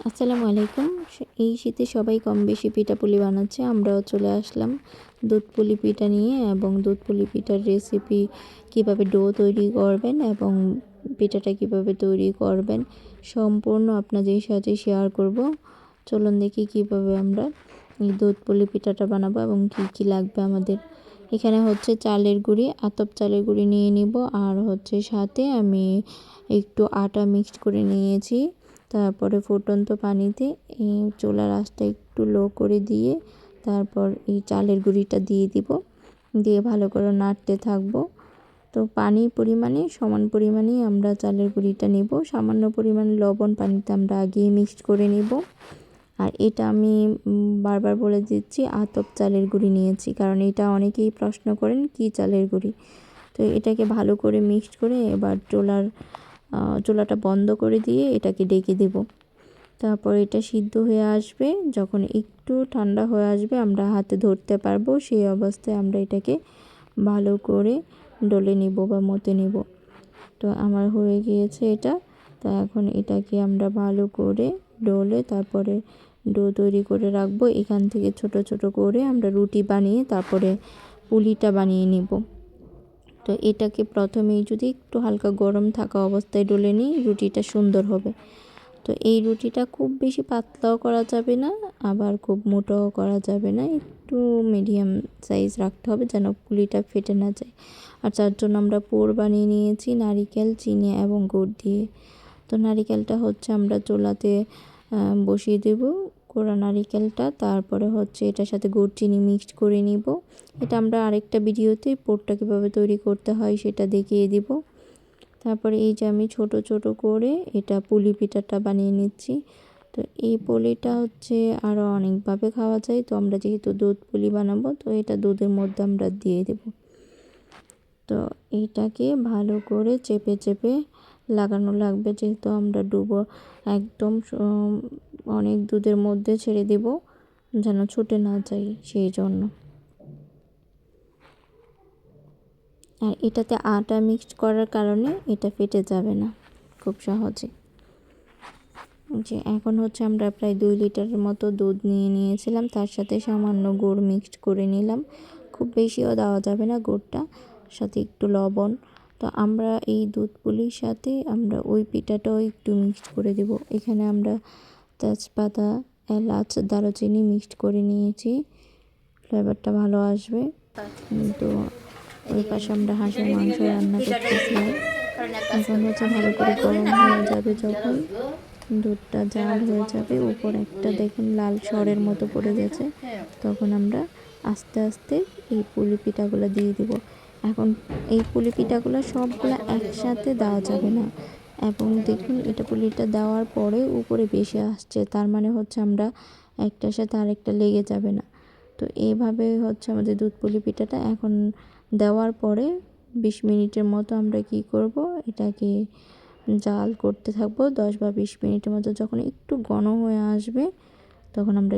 আসসালামু আলাইকুম। এই শীতে সবাই কম বেশি পিঠাপুলি বানাচ্ছে। আমরাও চলে আসলাম দুধ পুলি পিঠা নিয়ে এবং দুধ পুলি পিঠার রেসিপি কীভাবে ডো তৈরি করবেন এবং পিঠাটা কীভাবে তৈরি করবেন সম্পূর্ণ আপনাদের সাথে শেয়ার করব। চলুন দেখি কীভাবে আমরা এই দুধ পুলি পিঠাটা বানাবো এবং কি কি লাগবে আমাদের। এখানে হচ্ছে চালের গুঁড়ি, আতপ চালের গুঁড়ি নিয়ে নিব। আর হচ্ছে সাথে আমি একটু আটা মিক্সড করে নিয়েছি। তারপরে ফুটন্ত পানিতে এই চুলার আঁচটা একটু লো করে দিয়ে তারপর এই চালের গুঁড়িটা দিয়ে দিব। দিয়ে ভালো করে নাড়তে থাকব। তো পানির পরিমাণে, সমান পরিমাণেই আমরা চালের গুঁড়িটা নেব। সামান্য পরিমাণে লবণ পানিতে আমরা আগিয়ে মিক্সড করে নেব। আর এটা আমি বারবার বলে দিচ্ছি, আতপ চালের গুঁড়ি নিয়েছি। কারণ এটা অনেকেই প্রশ্ন করেন, কি চালের গুঁড়ি? তো এটাকে ভালো করে মিক্সড করে এবার চোলার চুলাটা বন্ধ করে দিয়ে এটাকে ডেকে দেব। তারপর এটা সিদ্ধ হয়ে আসবে। যখন একটু ঠান্ডা হয়ে আসবে, আমরা হাতে ধরতে পারব, সেই অবস্থায় আমরা এটাকে ভালো করে ডলে নিব বা মতে নিব। তো আমার হয়ে গিয়েছে এটা। তো এখন এটাকে আমরা ভালো করে ডলে তারপরে ডো তৈরি করে রাখব। এখান থেকে ছোট ছোট করে আমরা রুটি বানিয়ে তারপরে পুলিটা বানিয়ে নিব। তো এটাকে প্রথমেই যদি একটু হালকা গরম থাকা অবস্থায় ডলে নিই, রুটিটা সুন্দর হবে। তো এই রুটিটা খুব বেশি পাতলাও করা যাবে না, আবার খুব মোটাও করা যাবে না। একটু মিডিয়াম সাইজ রাখতে হবে যেন পুলিটা ফেটে না যায়। আর যার জন্য আমরা পোর বানিয়ে নিয়েছি নারিকেল, চিনি এবং গুড় দিয়ে। তো নারিকেলটা হচ্ছে আমরা চোলাতে বসিয়ে দেব। কোড়া নারিকেলটা তারপরে হচ্ছে এটার সাথে গুড় চিনি মিক্সড করে নিব। এটা আমরা আরেকটা ভিডিওতে পোরটা কীভাবে তৈরি করতে হয় সেটা দেখিয়ে দিব। তারপরে এই যে আমি ছোট ছোট করে এটা পুলি পিঠাটা বানিয়ে নিচ্ছি। তো এই পুলিটা হচ্ছে আরও অনেকভাবে খাওয়া যায়। তো আমরা যেহেতু দুধ পুলি বানাবো, তো এটা দুধের মধ্যে আমরা দিয়ে দেব। তো এটাকে ভালো করে চেপে চেপে লাগানো লাগবে, যেহেতু আমরা ডুবো একদম অনেক দুধের মধ্যে ছেড়ে দেব যেন ছুটে না যাই সেই জন্য। আর এটাতে আটা মিক্সড করার কারণে এটা ফেটে যাবে না খুব সহজে। যে এখন হচ্ছে আমরা প্রায় দুই লিটারের মতো দুধ নিয়ে নিয়েছিলাম, তার সাথে সামান্য গুড় মিক্সড করে নিলাম। খুব বেশিও দেওয়া যাবে না গুড়টা, সাথে একটু লবণ তো আমরা এই দুধ পুলির সাথে আমরা ওই পিঠাটাও একটু মিক্সড করে দেব। এখানে আমরা তেজপাতা, এলাচ, দারুচিনি মিক্সড করে নিয়েছি। ফ্লেভারটা ভালো আসবে। তো ওই পাশে আমরা হাঁসের মাংস রান্না করতেছিলাম এখন হচ্ছে ভালো করে গরম হয়ে যাবে যখন। দুধটা জাল হয়ে যাবে। উপর একটা দেখেন লাল সরের মতো পড়ে গেছে। তখন আমরা আস্তে আস্তে এই পুলি পিঠাগুলো দিয়ে দিব। এখন এই পুলি পিঠাগুলো সবগুলো একসাথে দেওয়া যাবে না। এবং দেখুন, এটা পুলিটা দেওয়ার পরে উপরে বেশি আসছে। তার মানে হচ্ছে আমরা একটার সাথে আরেকটা লেগে যাবে না। তো এইভাবে হচ্ছে আমাদের দুধ পুলি পিঠাটা এখন দেওয়ার পরে বিশ মিনিটের মতো আমরা কি করব, এটাকে জাল করতে থাকব। দশ বা বিশ মিনিটের মতো যখন একটু ঘন হয়ে আসবে, তখন আমরা